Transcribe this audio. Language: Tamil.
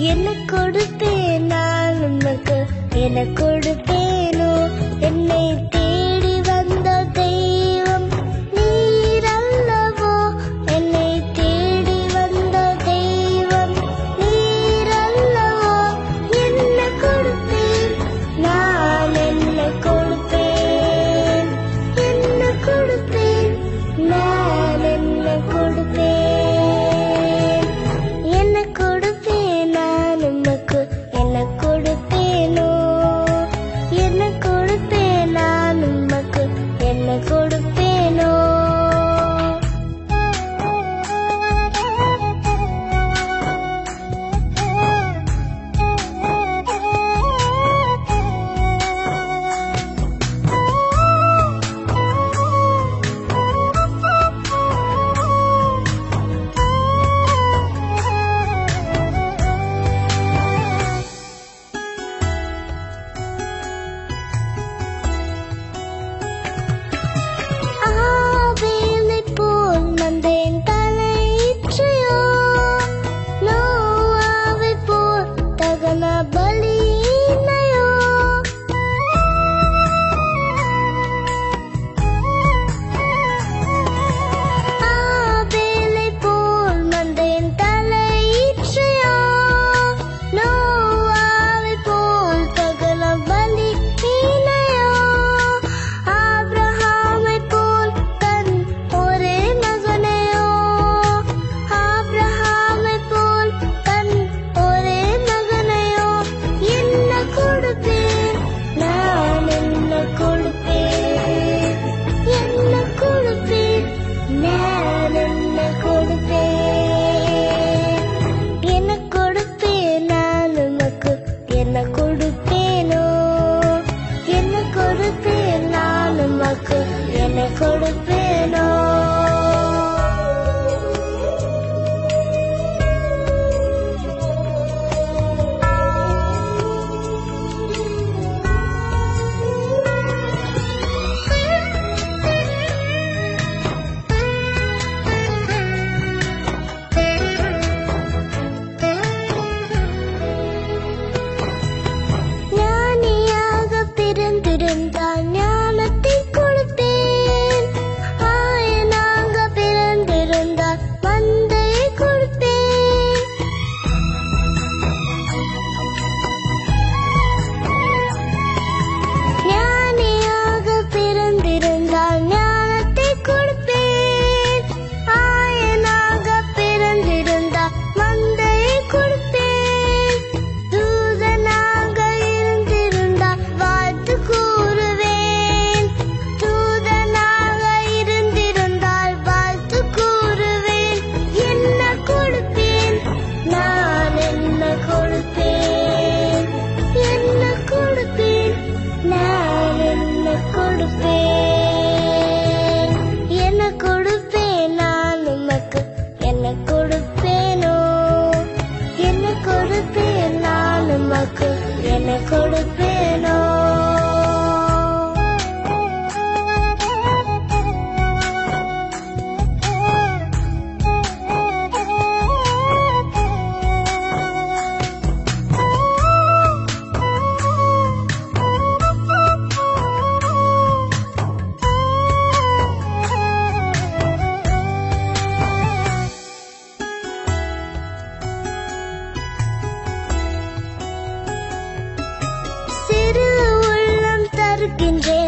என்ன கொடுப்பேன் நான் உனக்கு என்ன கொடுப்பேனோ and done. சிறு உள்ளம் தருகின்றேன்